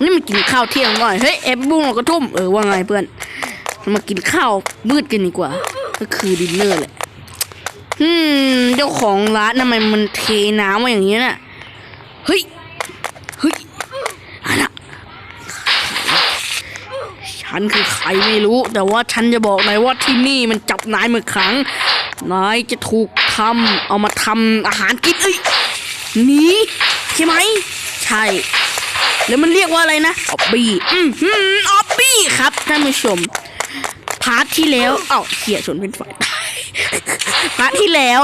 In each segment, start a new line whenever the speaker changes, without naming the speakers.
นี่มันกินข้าวเที่ยงก่อนเฮ้ยเอฟบุ้งเราก็ทุ่มเออว่าไงเพื่อนมากินข้าวมืดกันดีกว่า ก็คือดินเนอร์แหละอืมเจ้าของร้านทำไมมันเทน้ำมาอย่างนี้น่ะเฮ้ยเฮ้ยอะนะฉันคือใครไม่รู้ แต่ว่าฉันจะบอกนายว่าที่นี่มันจับนายเมื่อครั้งนายจะถูกทำเอามาทำอาหารกินเอ้ยหนีใช่ไหม ใช่ แล้วมันเรียกว่าอะไรนะออบบี้อืมออบบี้ครับท่านผู้ชม พาร์ทที่แล้วเอ้าเขี่ยชนเป็นฝ่ายตายพาร์ทที่แล้ว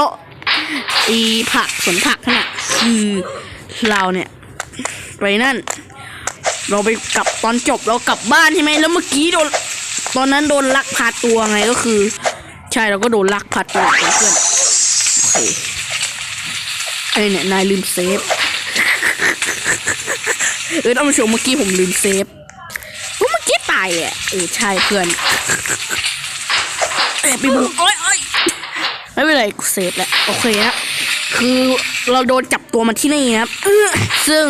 อีผักสวนผักขนาดคือเราเนี่ยไปนั่น เราไปกลับตอนจบเรากลับบ้านใช่ไหมแล้วเมื่อกี้โดนตอนนั้นโดนลักพาตัวไงก็คือ ใช่เราก็โดนลักพาตัวเพื่อนโอเคไอเนี่ยนายลืมเซฟ เออท่านผู้ชมเมื่อกี้ผมลืมเซฟว่าเมื่อกี้ตายอะเออใช่เพื่อนเอ้ยไปบุกโอ้ยโอ้ยไม่เป็นไรกูเซฟแหละโอเคนะคือเราโดนจับตัวมาที่นี่นะครับเออซึ่ง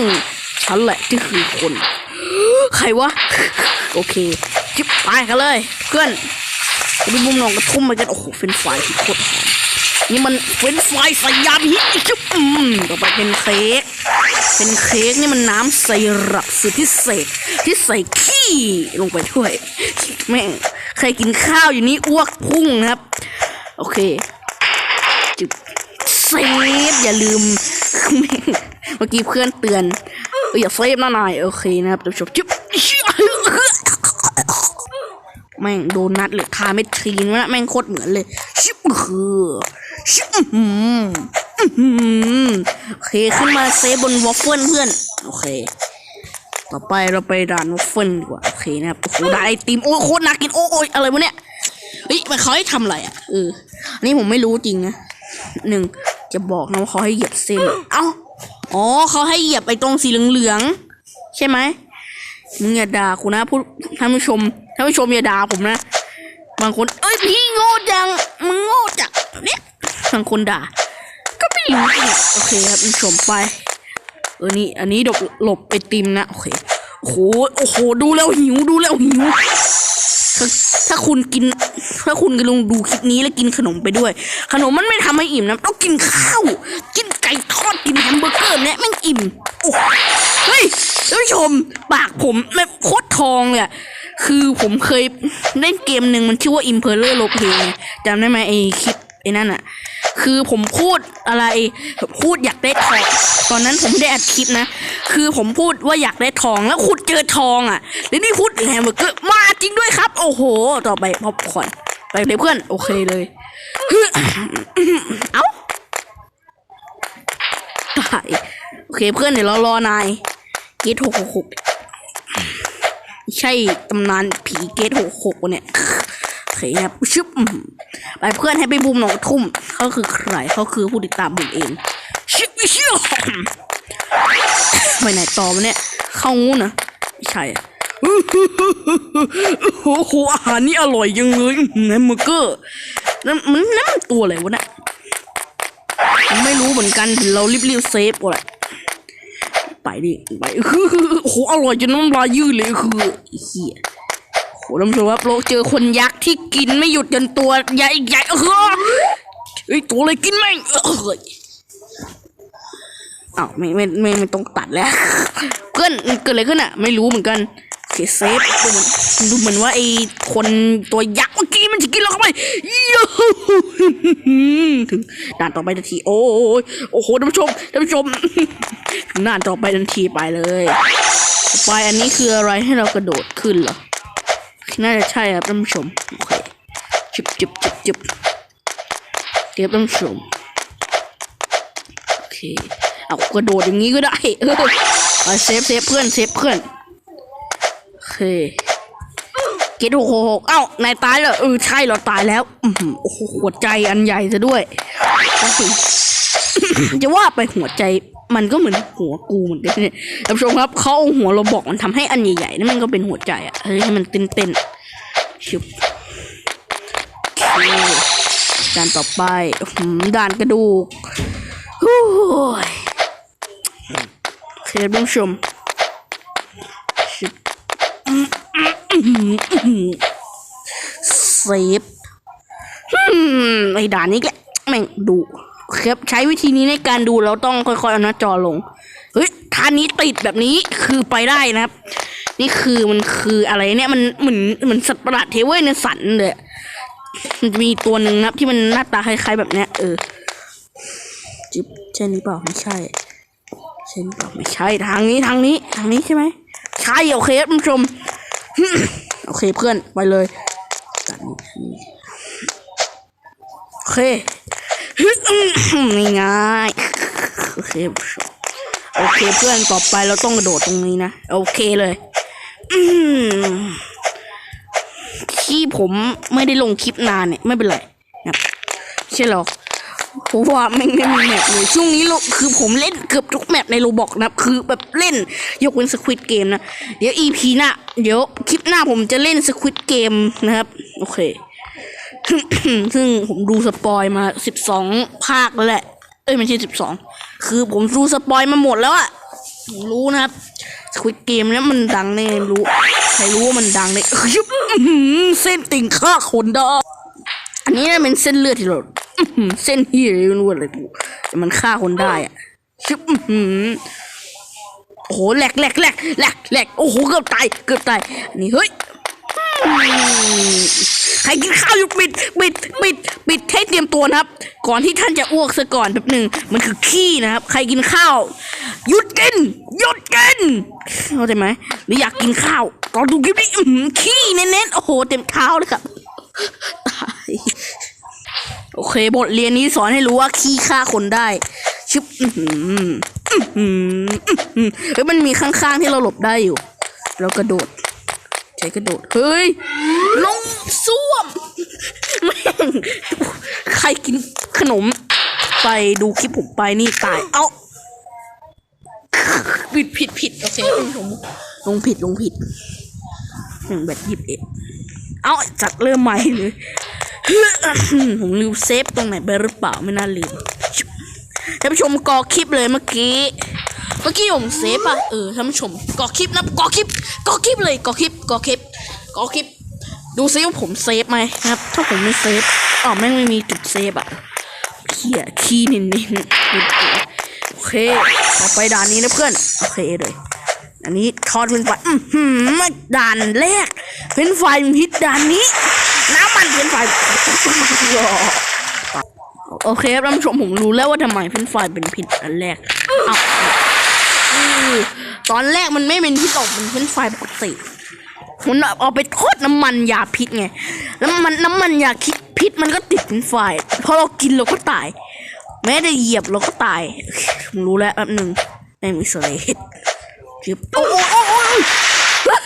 ฉันแหละที่คือคน ใครวะ โอเคจิบไปกันเลย เพื่อนไปมุมหนองกระทุ่มไปกันโอ้โหเฟรนช์ฟรายที่โคตรหอมนี่มันเฟรนช์ฟรายใส่ยาพิษอีกชุบอืมต่อไปเป็นเค้ก เป็นเค้กนี่มันน้ำไซรัปสุดพิเศษ ที่ใส่ขี้ลงไปด้วยแม่งใครกินข้าวอยู่นี่อ้วกพุ่งนะครับ โอเคจุบเซฟอย่าลืมแม่งเมื่อกี้เพื่อนเตือนอย่าเซฟนะนายโอเคนะครับท่านผู้ชมจุบแม่งโดนนัดหรือคาเม็ดทรีนวะนะแม่งโคตรเหมือนเลยชิบคือชิบอื้อหืออื้อหือ โอเคขึ้นมาเซฟบนวอฟเฟิลเพื่อน โอเค ต่อไปเราไปร้านวอฟเฟิลดีกว่า โอเคนะครับ โอ้โหได้ไอติม โอ้โคตรน่ากิน โอ้ยอะไรวะเนี่ยเฮ้ยมันเขาให้ทำอะไรอะเอออันนี้ผมไม่รู้จริงนะหนึ่งจะบอกนะว่าเขาให้เหยียบเส้น เอ้า อ๋อเขาให้เหยียบไอ้ตรงสีเหลืองๆ ใช่ไหมมึงอย่าด่ากูนะผู้ท่านผู้ชมท่านผู้ชมอย่าด่าผมนะ บางคน เอ้ยพี่โง่จัง มึงโง่จังเนี่ยบางคนด่า โอเคครับชมไปเออนี่อันนี้หลบหลบไอติมนะโอเคโอ้โหโอ้โหดูแล้วหิวดูแล้วหิวถ้าถ้าคุณกิน ถ้าคุณกำลังดูคลิปนี้แล้วกินขนมไปด้วย ขนมมันไม่ทำให้อิ่มนะต้องกินข้าวกินไก่ทอดกินแฮมเบอร์เกอร์เนี่ยแม่งอิ่มโอ้เฮ้ยท่านผู้ชมปากผมแบบโคตรทองเลยอะคือผมเคยเล่นเกมหนึ่งมันชื่อว่า Impeller l o p e จำได้ไหมไอคลิป ไอ้นั่นอะคือผมพูดอะไรพูดอยากได้ทองตอนนั้นผมไม่ได้อัดคลิปนะ คือผมพูดว่าอยากได้ทองแล้วขุดเจอทองอะแล้วนี่พูดแฮมเบอร์เกอร์มาจริงด้วยครับ โอ้โห ต่อไปพอปคอนไปเลยเพื่อน โอเคเลยเอ้าตายโอเคเพื่อนเดี๋ยวเรารอนายเกตหกหกหกใช่ตำนานผีเกตหกหกเนี่ย เคครับชึบไปเพื่อนให้ไปบูมหนองทุ่มเขาคือใครเขาคือผู้ติดตามบุมเองชึบชึบไปไหนต่อวะเนี่ยเข้างูนะไม่ใช่โอ้โหอาหารนี่อร่อยยังเลยแฮมเบอร์เกอร์นั่นมันนั่นมันตัวอะไรวะเนี่ยไม่รู้เหมือนกันเรารีบๆเซฟก่อนแหละไปดิไปโอ้โหอร่อยจนน้ำลายยืดเลยคือเฮีย โหท่านผู้ชมครับเราเจอคนยักษ์ที่กินไม่หยุดจนตัวใหญ่ใหญ่เออเฮ้ยตัวอะไรกินแม่เอออ้าวไม่ไม่ไม่ไม่ต้องตัดแล้วเพื่อนเกิดอะไรขึ้นอะ ไม่รู้เหมือนกันโอเคเซฟดูเหมือนดูเหมือนว่าไอ้คนตัวยักษ์เมื่อกี้มันจะกินเราเข้าไปยูหูถึงด่านต่อไปทันทีโอ้ยโอ้โหท่านผู้ชมท่านผู้ชมถึงด่านต่อไปทันทีไปเลย ไปอันนี้คืออะไรให้เรากระโดดขึ้นเหรอ น่าจะใช่ครับท่านผู้ชมโอเคจิบจิบจิบจิบเดี๋ยวท่านผู้ชมโอเคเอากระโดดอย่างนี้ก็ได้เออเอาเซฟเซฟเพื่อนเซฟเพื่อนโอเคเกตหกหกหกเอ้านายตายเหรอเออใช่เราตายแล้วอือหือโอ้โหหัวใจอันใหญ่ซะด้วยโอเค จะว่าไปหัวใจมันก็เหมือนหัวกูเหมือนกันเนี่ยท่านผู้ชมครับเขาเอาหัวเราบอกมันทำให้อันใหญ่ๆนั่นมันก็เป็นหัวใจอะเฮ้ยให้มันเต้นๆชิบด่านต่อไปด่านกระดูกโอ้ยโอเคท่านผู้ชมชิบเซฟไอ้ด่านนี้แหละแม่งดู ครับใช้วิธีนี้ในการดูเราต้องค่อยๆเอาหน้าจอลงเฮ้ยท่านี้ติดแบบนี้คือไปได้นะครับ นี่คือมันคืออะไรเนี่ยมันเหมือนเหมือนสัตว์ประหลาดเทเวอร์ในสันเลยมันจะมีตัวหนึ่งนะครับ ที่มันหน้าตาคล้ายๆแบบเนี้ยเออจิ๊บใช่นี้เปล่าไม่ใช่ใช่นี้เปล่าไม่ใช่ทางนี้ทางนี้ทางนี้ใช่ไหมใช่โอเคครับผู้ชมโอเคเพื่อนไปเลยโอเค ง่ายโอเคโอเคเพื่อนต่อไปเราต้องกระโดดตรงนี้นะ โอเคเลยที่ผมไม่ได้ลงคลิปนานเนี่ย ไม่เป็นไรนะใช่หรอกเพราะว่าไม่ไม่มีแมปเลยช่วงนี้เราคือผมเล่นเกือบทุกแมปในโรบอกนะคือแบบเล่นยกเว้นสควิตเกมนะ เดี๋ยว EP หน้า เดี๋ยวคลิปหน้าผมจะเล่นสควิตเกมนะครับ โอเค ซึ่งผมดูสปอยมาสิบสองภาคแล้วแหละ เอ้ยไม่ใช่สิบสองคือผมดูสปอยมาหมดแล้วอะผมรู้นะครับสควิตเกมเนี่ยมันดังแน่รู้ ใครรู้ว่ามันดังเนี่ยเส้นติ่งฆ่าคนได้อันนี้เป็นเส้นเลือดที่เราเส้นเฮียไม่รู้อะไรกูแต่มันฆ่าคนได้อะชึบอื้อหือโอ้โหแหลกแหลกแหลกแหลกแหลกโอ้โหเกือบตายเกือบตายอันนี้เฮ้ย ใครกินข้าวอยู่ปิดปิดปิดปิดให้เตรียมตัวนะครับ ก่อนที่ท่านจะอ้วกซะก่อนแป๊บหนึ่งมันคือขี้นะครับ ใครกินข้าว หยุดกินหยุดกินเข้าใจไหมหรืออยากกินข้าวตอนดูคลิปนี้ขี้เน้นๆโอ้โหเต็มเท้าเลยครับตายโอเค บทเรียนนี้สอนให้รู้ว่าขี้ฆ่าคนได้ชึบอื้อออื้อหืออื้อหือเฮ้ยมันมีข้างๆที่เราหลบได้อยู่ เรากระโดด ใช้กระโดด เฮ้ย ลงส้วมแม่งใครกินขนม ไปดูคลิปผมไปนี่ตาย เอ้าผิดผิดผิดโอเคผมลงผิดลงผิดหนึ่งแบบยิบเอ็ดเอ้าจัดเริ่มใหม่เลยผมลืมเซฟตรงไหนไปหรือเปล่าไม่น่าลืมท่านผู้ชมกอคลิปเลยเมื่อกี้ เมื่อกี้ผมเซฟอะเออท่านผู้ชมกอคลิปนะกอคลิปกอคลิปเลยกอคลิปกอคลิปกอคลิป ดูซิว่าผมเซฟไหมครับ ถ้าผมไม่เซฟอ๋อแม่งไม่มีจุดเซฟอะเขี่ยขี้นินนินโอเคต่อไปด่านนี้นะเพื่อนโอเคเลยอันนี้ทอดเป็นไฟอือหืมด่านแรกเป็นไฟพิษด่านนี้ น้ำมันเป็นไฟโอเคครับท่านผู้ชมผมรู้แล้วว่าทำไมเป็นไฟเป็นพิษอันแรกอ้าว ตอนแรกมันไม่เป็นพิษหรอกมันเป็นไฟปกติมันเอาไปทอดน้ำมันยาพิษไง แล้วมันน้ำมันยาคิดพิษมันก็ติดเป็นไฟพอเรากินเราก็ตาย แม้แต่เหยียบเราก็ตายผมรู้แล้วแป๊บหนึ่งไม่มีสเลจึบโอ้โอ้โอ้โอ้เฮ้ย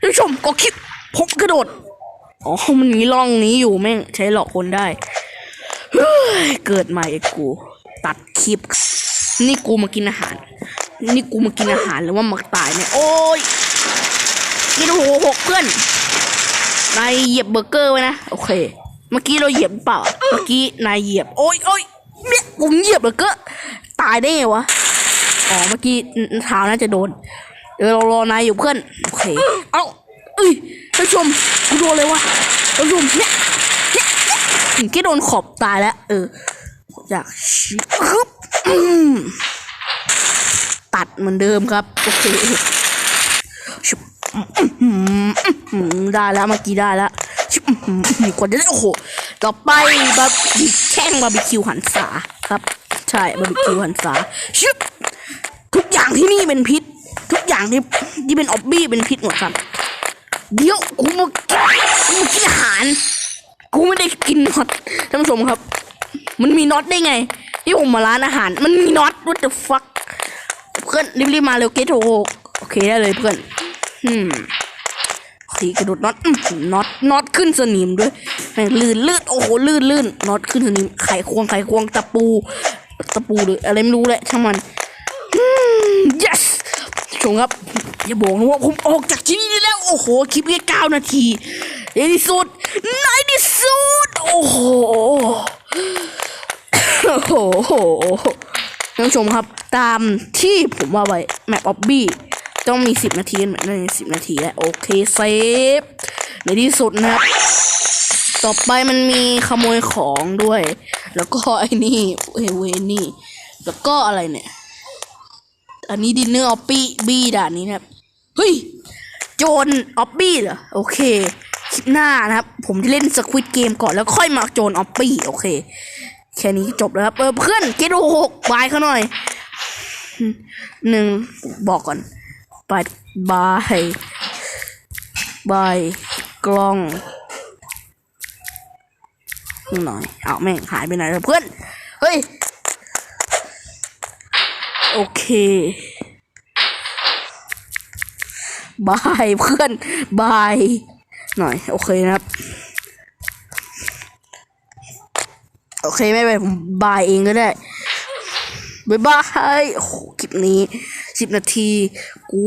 ท่านผู้ชมก็คิดผมกระโดด อ๋อ มันมีร่องนี้อยู่แม่งใช้หลอกคนได้ เฮ้ย เกิดใหม่ไอ้กู ตัดคลิป นี่กูมากินอาหาร นี่กูมากินอาหารหรือว่ามาตายเนี่ยโอ้ยกินโอ้โหหกเพื่อนนายเหยียบเบอร์เกอร์ไว้นะโอเค เมื่อกี้เราเหยียบเปล่าเมื่อกี้นายเหยียบโอ้ยโอ้ยเนี่ยผมเหยียบเบอร์เกอร์ตายได้ไงวะอ๋อเมื่อกี้เท้าน่าจะโดนเดี๋ยวเรารอนายอยู่เพื่อนโอเคเอ้าเอ้ยท่านชมกูโดนเลยวะท่านชมเนี่ยเนี่ยเนี่ยถึงแค่โดนขอบตายแล้วเอออยากชิบอืม ตัดเหมือนเดิมครับโอเคได้แล้วเมื่อกี้ได้แล้วกว่าจะได้โอ้โหต่อไปบาร์บีแข้งบาร์บีคิวหันษาครับ ใช่บาร์บีคิวหันษาชิบทุกอย่างที่นี่เป็นพิษ ทุกอย่างที่ที่เป็นออบบี้เป็นพิษหมดครับ เดี๋ยวกูมากูมากินอาหาร กูไม่ได้กินน็อตท่านผู้ชมครับ มันมีน็อตได้ไงที่ผมมาร้านอาหาร มันมีน็อต what the fuck เพื่อนรีบๆมาเร็วเกตโอโอเคได้เลยเพื่อนอืมสีกระโดดน็อตน็อตน็อตขึ้นสนิมด้วยแม่งลื่นลื่นโอ้โหลื่นลื่นน็อตขึ้นสนิมไขควงไขควงตะปู ตะปูหรืออะไรไม่รู้แหละช่างมันอืม yes ชมครับอย่าบอกนะว่าผมออกจากที่นี่ได้แล้ว โอ้โห คลิปแค่เก้านาทีในที่สุดในที่สุด โอ้โห โอ้โห ท่านผู้ชมครับ ตามที่ผมว่าไว้แมปออบบี้ต้องมีสิบนาทีนกันสิบนาทีแล้วโอเคเซฟในที่สุดนะครับ ต่อไปมันมีขโมยของด้วย แล้วก็ไอ้นี่เอเวนี่ แล้วก็อะไรเนี่ย อันนี้ดินเนอร์ออปปี้บี้ด่านนี้นะครับ เฮ้ย โจนออปปี้เหรอ โอเค คลิปหน้านะครับ ผมจะเล่นสควิตเกมก่อนแล้วค่อยมาโจนออปปี้โอเค แค่นี้จบแล้วครับเออเพื่อนเกตโอหกบายเขาหน่อยหนึ่งบอกก่อนบายบายบายกล้องหน่อยเอาแม่งหายไปไหนแล้วเพื่อน เฮ้ย โอเคบายเพื่อนบายหน่อย โอเคนะครับ โอเคไม่เป็นผมบายเองก็ได้บายบายโอ้โหคลิปนี้สิบนาที กู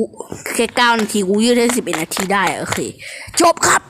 แค่เก้านาที กูยืดได้สิบเอ็ดนาทีได้ โอเค จบครับ